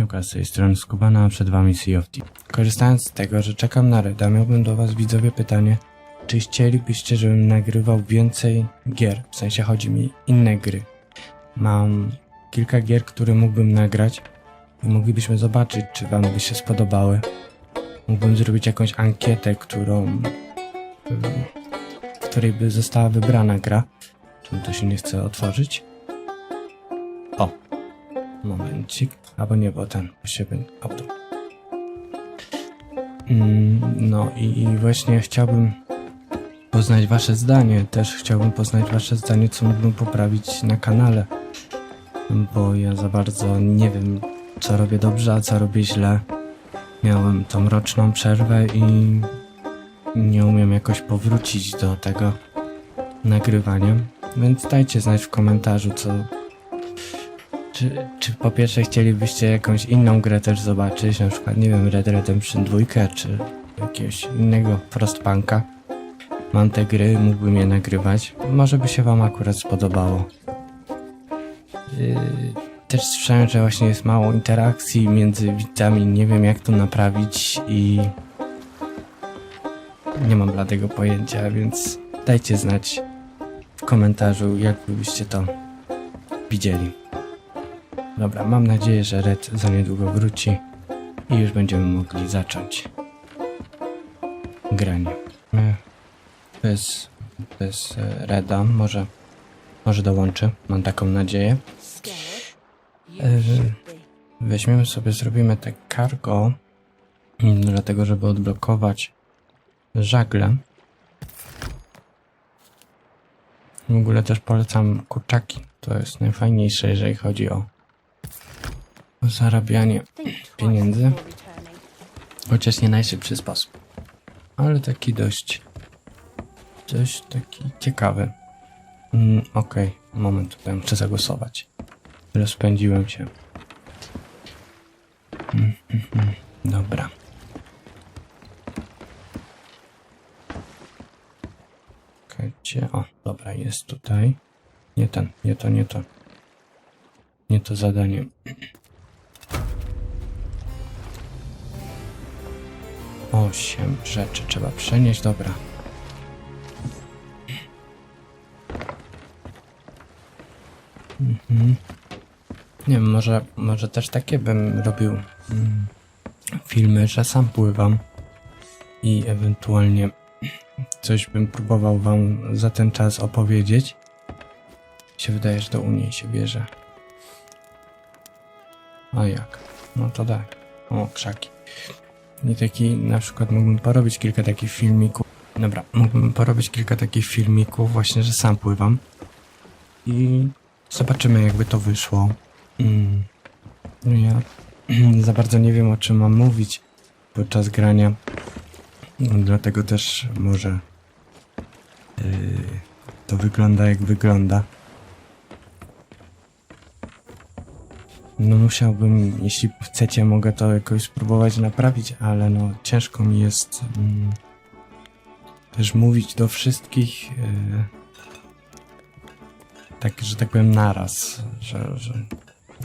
Siemka, z tej strony Skubana, przed wami Sea of Thieves. Korzystając z tego, że czekam na Reda, miałbym do was widzowie pytanie, czy chcielibyście, żebym nagrywał więcej gier? W sensie chodzi mi inne gry. Mam kilka gier, które mógłbym nagrać i moglibyśmy zobaczyć, czy wam by się spodobały. Mógłbym zrobić jakąś ankietę, którą... w której by została wybrana gra. Czemu to się nie chce otworzyć? O, Momencik. Albo nie, bo ten siebie auto. Mm, no i, i właśnie chciałbym poznać wasze zdanie. Też chciałbym poznać wasze zdanie, co mógłbym poprawić na kanale. Bo ja za bardzo nie wiem, co robię dobrze, a co robię źle. Miałem tą roczną przerwę i nie umiem jakoś powrócić do tego nagrywania. Więc dajcie znać w komentarzu, co, czy, czy po pierwsze chcielibyście jakąś inną grę też zobaczyć, na przykład, nie wiem, Red Redemption 2, czy jakiegoś innego Frostpunka? Mam te gry, mógłbym je nagrywać. Może by się wam akurat spodobało. Yy, też słyszałem, że właśnie jest mało interakcji między widzami, nie wiem jak to naprawić i nie mam dla tego pojęcia, więc dajcie znać w komentarzu, jak byście to widzieli. Dobra, mam nadzieję, że Red za niedługo wróci i już będziemy mogli zacząć granie. E, Bez, bez e, Reda, może, może dołączy, mam taką nadzieję. E, Weźmiemy sobie, zrobimy te cargo, dlatego żeby odblokować żagle. W ogóle też polecam kurczaki. To jest najfajniejsze, jeżeli chodzi o zarabianie pieniędzy, chociaż nie najszybszy sposób, ale taki dość, dość taki ciekawy. Mm, Okej, moment, tutaj muszę zagłosować. Rozpędziłem się. Mm, mm, mm, Dobra. Czekajcie, o, dobra, jest tutaj. Nie ten, nie to, nie to. Nie to zadanie. Osiem rzeczy trzeba przenieść, dobra. Mhm. Nie wiem, może, może też takie bym robił mm, filmy, że sam pływam i ewentualnie coś bym próbował wam za ten czas opowiedzieć. się wydaje, że to u niej się bierze. A jak? No to tak. O, krzaki. I taki, na przykład mógłbym porobić kilka takich filmików. Dobra, mógłbym porobić kilka takich filmików właśnie, że sam pływam. I zobaczymy jakby to wyszło. Mm. No Ja za bardzo nie wiem o czym mam mówić podczas grania. Dlatego też może yy, to wygląda jak wygląda. No musiałbym, jeśli chcecie, mogę to jakoś spróbować naprawić, ale no ciężko mi jest mm, też mówić do wszystkich yy, tak, że tak powiem naraz, że, że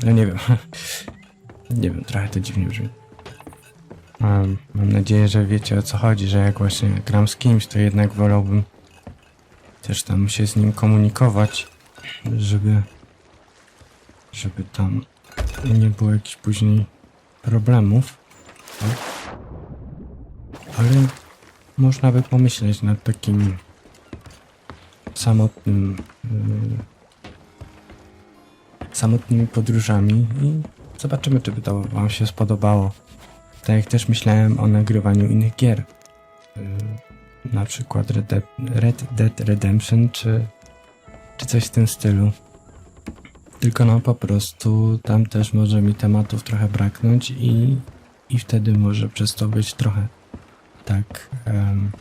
no nie wiem, nie wiem, trochę to dziwnie brzmi. Mam, nadzieję, że wiecie o co chodzi, że jak właśnie gram z kimś, to jednak wolałbym też tam się z nim komunikować, żeby żeby tam nie było jakichś później problemów. Tak? Ale można by pomyśleć nad takim samotnym yy, samotnymi podróżami i zobaczymy, czy by to wam się spodobało. Tak jak też myślałem o nagrywaniu innych gier. Yy, na przykład Red Dead, Red Dead Redemption, czy, czy coś w tym stylu. Tylko no po prostu tam też może mi tematów trochę braknąć i, i wtedy może przez to być trochę tak em,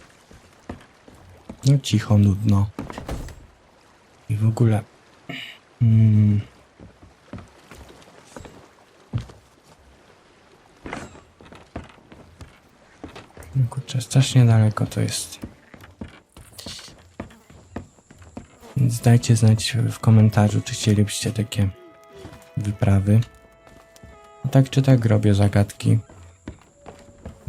no cicho, nudno. I w ogóle mm, no kurczę, strasznie daleko to jest. Więc dajcie znać w komentarzu, czy chcielibyście takie wyprawy. Tak czy tak robię zagadki.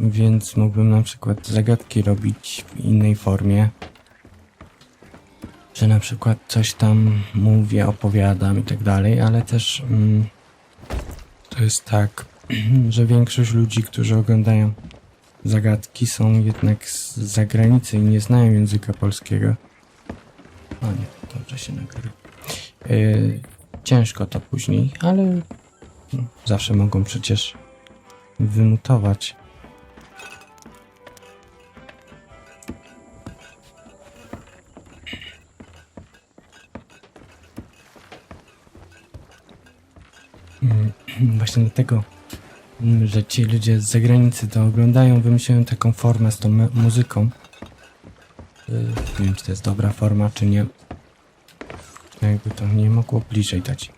Więc mógłbym na przykład zagadki robić w innej formie. Że na przykład coś tam mówię, opowiadam i tak dalej, ale też mm, to jest tak, że większość ludzi, którzy oglądają zagadki są jednak z zagranicy i nie znają języka polskiego. O nie, Yy, ciężko to później, ale no, zawsze mogą przecież wymutować. Mm, Właśnie dlatego, mm, że ci ludzie z zagranicy to oglądają, wymyśliłem taką formę z tą mu- muzyką. Yy, Nie wiem, czy to jest dobra forma, czy nie. Jakby to nie mogło bliżej dać.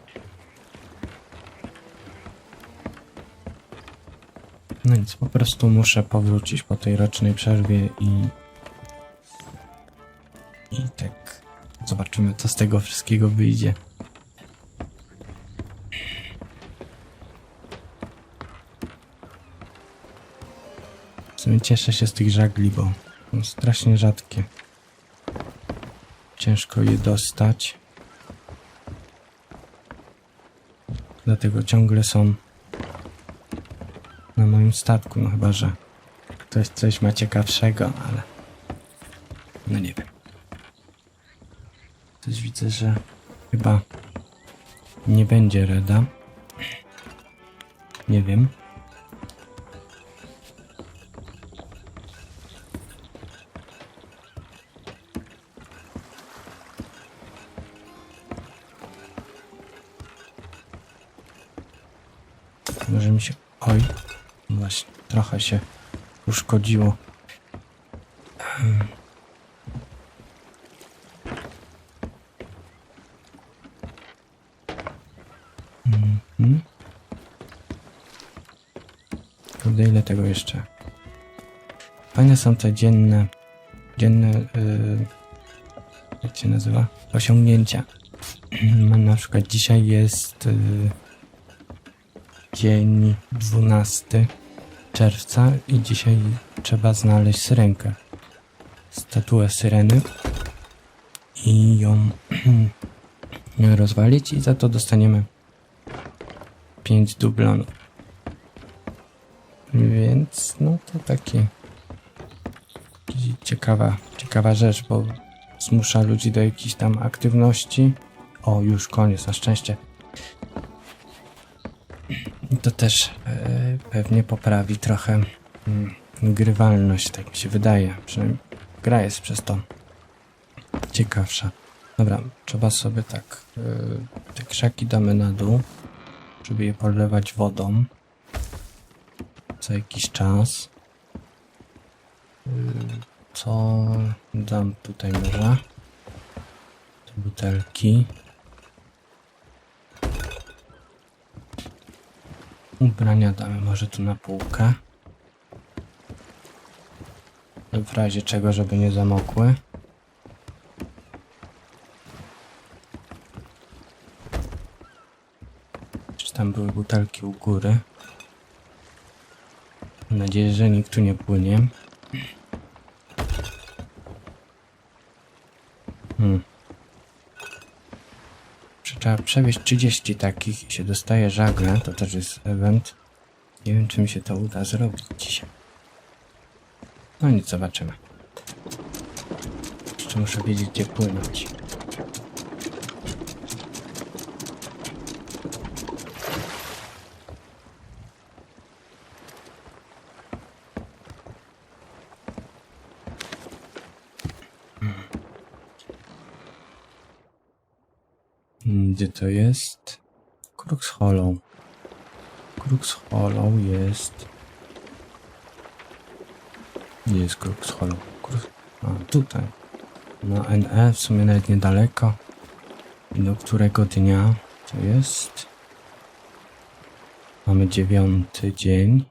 No nic, po prostu muszę powrócić po tej rocznej przerwie i... I tak zobaczymy, co z tego wszystkiego wyjdzie. W sumie cieszę się z tych żagli, bo są strasznie rzadkie. Ciężko je dostać. Dlatego ciągle są na moim statku, no chyba, że ktoś coś ma ciekawszego, ale no nie wiem. Coś widzę, że chyba nie będzie reda. Nie wiem. Może mi się... Oj, właśnie, trochę się uszkodziło. Mhm. Kurde, ile tego jeszcze? Fajne są te dzienne... Dzienne... Yy, jak się nazywa? Osiągnięcia. Mam na przykład dzisiaj jest... Yy, dzień 12 czerwca i dzisiaj trzeba znaleźć syrenkę. Statuę syreny i ją rozwalić i za to dostaniemy 5 dublonów. Więc no to taki taki ciekawa, ciekawa rzecz, bo zmusza ludzi do jakiejś tam aktywności. O, już koniec, na szczęście. To też e, pewnie poprawi trochę mm, grywalność, tak mi się wydaje. Przynajmniej gra jest przez to ciekawsza. Dobra, trzeba sobie tak. E, te krzaki damy na dół, żeby je polewać wodą co jakiś czas. E, co dam tutaj może? Te butelki. Ubrania damy może tu na półkę. W razie czego, żeby nie zamokły. Czy tam były butelki u góry? Mam nadzieję, że nikt tu nie płynie. Trzeba przewieźć 30 takich i się dostaje żagle. To też jest event. Nie wiem, czy mi się to uda zrobić dzisiaj. No nic, zobaczymy. Jeszcze muszę wiedzieć, gdzie płynąć. Mm, Gdzie to jest? Crux Hollow. Crux Hollow jest... Gdzie jest Crux Hollow? Crux... A, tutaj. Na NE, w sumie nawet niedaleko. Do którego dnia to jest? Mamy dziewiąty dzień.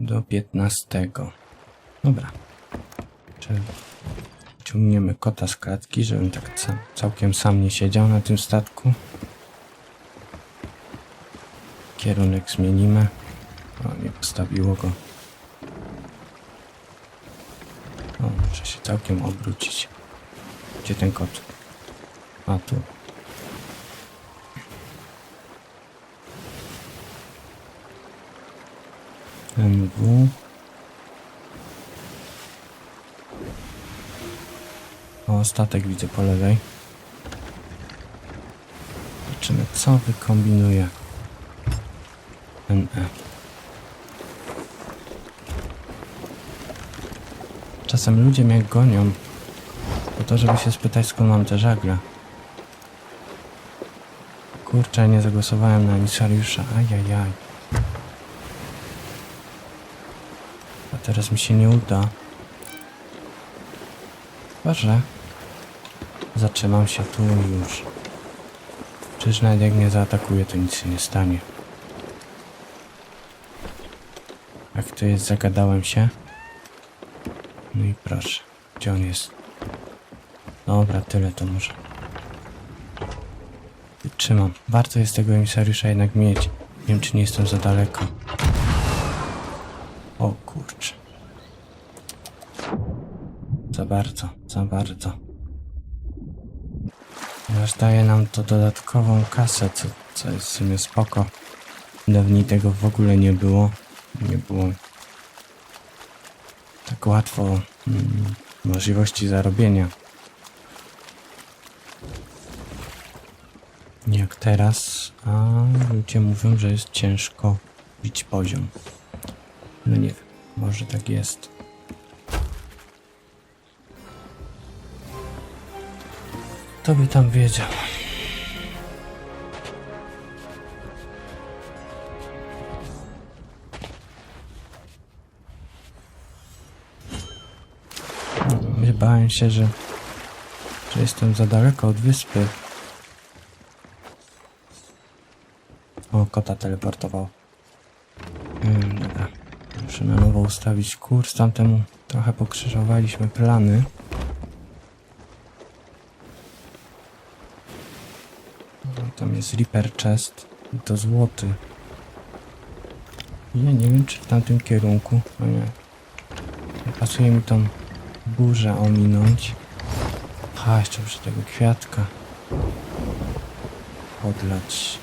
Do piętnastego. Dobra. Czy ciągniemy kota z klatki, żebym tak ca całkiem sam nie siedział na tym statku. Kierunek zmienimy. O, nie postawiło go. O, muszę się całkiem obrócić. Gdzie ten kot? A tu. MW. O, statek widzę po lewej. Zobaczymy, co wykombinuje. NE. Czasem ludzie mnie gonią po to, żeby się spytać, skąd mam te żagle. Kurczę, nie zagłosowałem na emisariusza. Ajajaj. A teraz mi się nie uda. Chyba, że zatrzymam się tu już. Przecież nawet jak mnie zaatakuje, to nic się nie stanie. Jak to jest, zagadałem się. No i proszę, gdzie on jest? Dobra, tyle to może. Wytrzymam. Warto jest tego emisariusza jednak mieć. Nie wiem, czy nie jestem za daleko. O kurczę. Za bardzo, za bardzo. Aż daje nam to dodatkową kasę, co, co jest w sumie spoko. Dawniej tego w ogóle nie było. Nie było tak łatwo mm, możliwości zarobienia. Jak teraz, a ludzie mówią, że jest ciężko bić poziom. No nie wiem, może tak jest. To by tam wiedział. Bałem się, że, że jestem za daleko od wyspy. O, kota teleportował. Hmm, dobra. Muszę na nowo ustawić kurs. Tamtemu trochę pokrzyżowaliśmy plany. No, tam jest Reaper Chest. I to złoty. Ja nie wiem, czy w tamtym kierunku. O nie. Pasuje mi tą burzę ominąć. Ha, jeszcze muszę tego kwiatka podlać.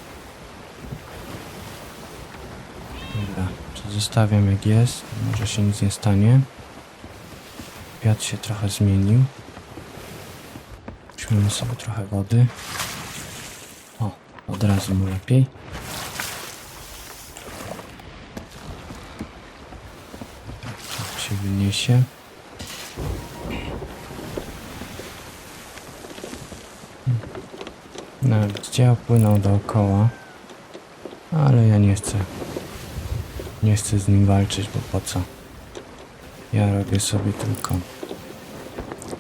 Dobra, zostawiam jak jest. Może się nic nie stanie. Kwiat się trochę zmienił. Weźmiemy sobie trochę wody. Od razu mu lepiej. Tak się wyniesie. Nawet gdzie opłynął dookoła. Ale ja nie chcę. Nie chcę z nim walczyć, bo po co? Ja robię sobie tylko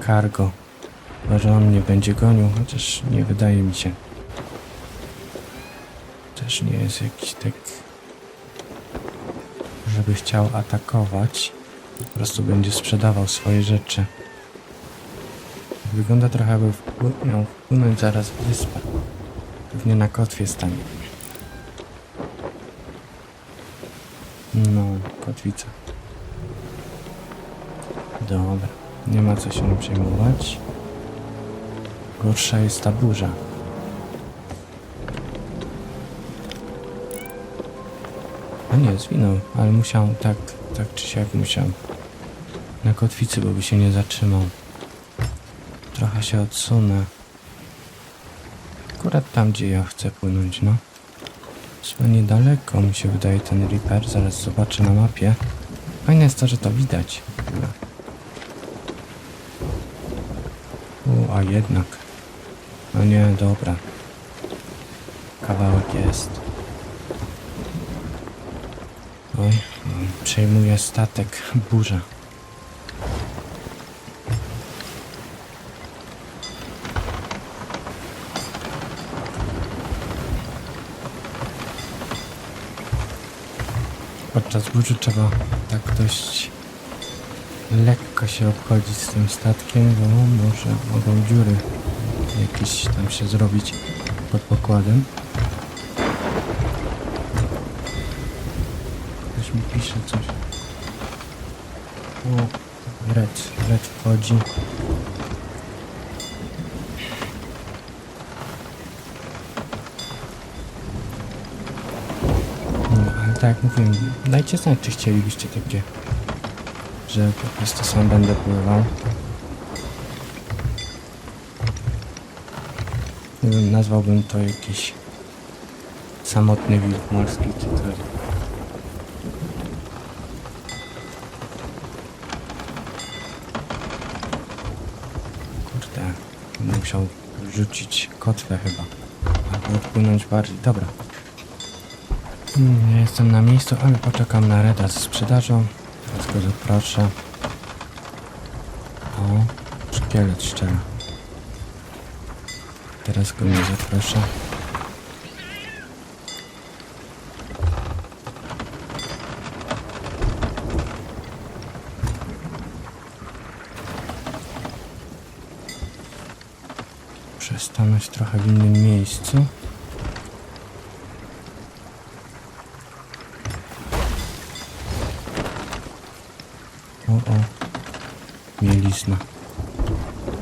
cargo. Chyba, że on mnie będzie gonił, chociaż nie wydaje mi się. Też nie jest jakiś tak, żeby chciał atakować. Po prostu będzie sprzedawał swoje rzeczy. Wygląda trochę, jakby wpły- miał wpłynąć zaraz w wyspę. Pewnie na kotwie stanie. No, kotwica. Dobra, nie ma co się przejmować. Gorsza jest ta burza. A nie, zwinął, ale musiał, tak, tak czy siak musiał. Na kotwicy, bo by się nie zatrzymał. Trochę się odsunę. Akurat tam, gdzie ja chcę płynąć, no. Chyba niedaleko mi się wydaje ten Reaper. Zaraz zobaczę na mapie. Fajne jest to, że to widać. U, a jednak. No nie, dobra. Kawałek jest. Oj, przejmuje statek burza. Podczas burzy trzeba tak dość lekko się obchodzić z tym statkiem, bo może mogą dziury jakieś tam się zrobić pod pokładem. Mi pisze coś. O, red, red wchodzi. No, ale tak jak mówiłem, dajcie znać, czy chcielibyście takie, że po prostu sam będę pływał. Nazwałbym to jakiś samotny wilk morski czy coś. Kurde, będę musiał rzucić kotwę chyba. Albo odpłynąć bardziej. Dobra. Hmm, Ja jestem na miejscu, ale poczekam na Reda ze sprzedażą. Teraz go zaproszę. O, szkielet szczera. Teraz go nie zaproszę. Przestanąć trochę w innym miejscu. O, o. Mielizna.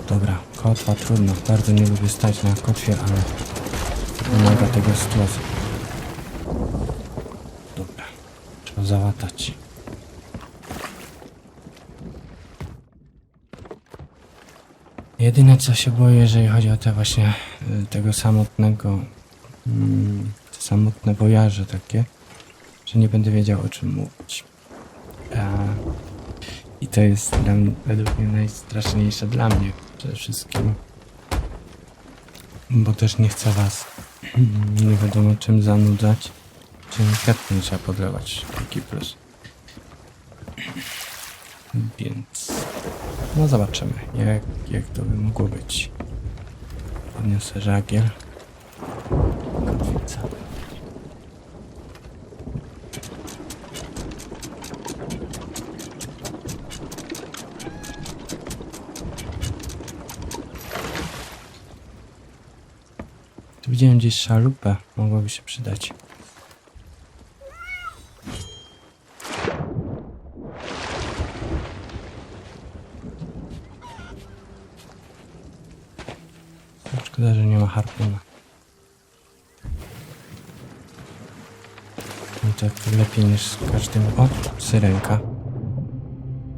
Dobra, kotwa trudno. Bardzo nie lubię stać na kotwie, ale wymaga tego sytuacja. Dobra, trzeba załatać. Jedyne co się boję, jeżeli chodzi o te właśnie y, tego samotnego, mm, te samotne wojaże takie, że nie będę wiedział o czym mówić. I to jest dla według mnie najstraszniejsze dla mnie przede wszystkim. Bo też nie chcę was nie wiadomo czym zanudzać. Kwiatkiem trzeba podlewać. Taki plus. Więc no zobaczymy, jak, jak to by mogło być. Podniosę żagiel. Kotwica. Tu widziałem gdzieś szalupę, mogłaby się przydać. Szkoda, że nie ma harpuna. I tak lepiej niż z każdym... O, syrenka.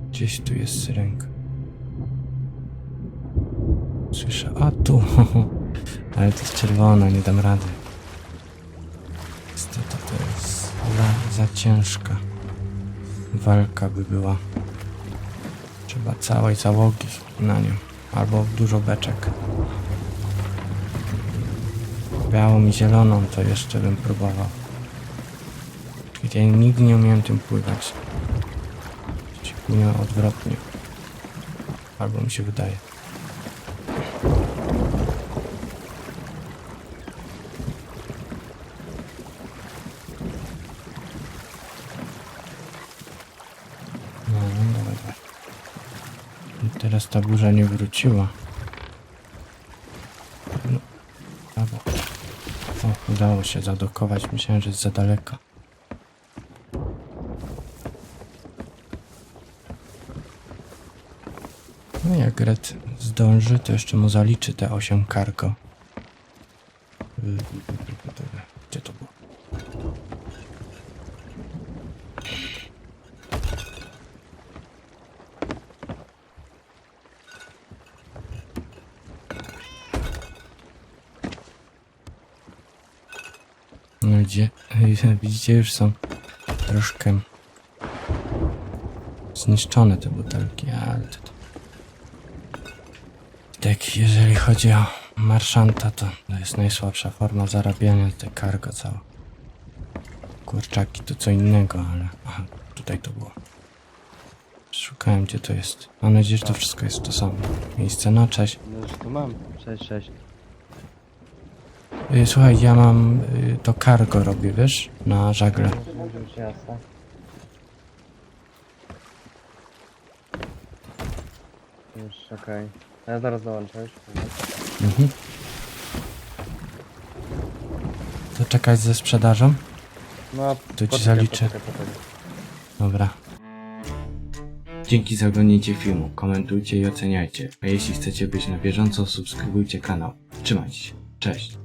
Gdzieś tu jest syrenka. Słyszę, a tu. Ale to jest czerwona, nie dam rady. Niestety to jest za, za ciężka. Walka by była. Trzeba całej załogi na nią. Albo dużo beczek. Białą i zieloną to jeszcze bym próbował. Ja nigdy nie umiałem tym pływać. Płynie odwrotnie. Albo mi się wydaje. No, no, dawaj. I teraz ta burza nie wróciła. Udało się zadokować. Myślałem, że jest za daleko. No jak Red zdąży, to jeszcze mu zaliczy te 8 cargo. Y, Gdzie to było? No gdzie? Widzicie, już są troszkę zniszczone te butelki, ale to... Tak, jeżeli chodzi o marszanta, to to jest najsłabsza forma zarabiania, te cargo całe. Kurczaki to co innego, ale... Aha, tutaj to było. Szukałem, gdzie to jest. Mam nadzieję, że to wszystko jest to samo. Miejsce na cześć. No już tu mam. Cześć, cześć. Y, Słuchaj, ja mam y, to cargo robię, wiesz? Na żagle. Jasne. Już, okej. Ja zaraz dołączę już. Mhm. To czekać ze sprzedażą? No, ci poczekaj, zaliczę. poczekaj, poczekaj. Dobra. Dzięki za oglądnięcie filmu, komentujcie i oceniajcie, a jeśli chcecie być na bieżąco, subskrybujcie kanał. Trzymajcie się, cześć!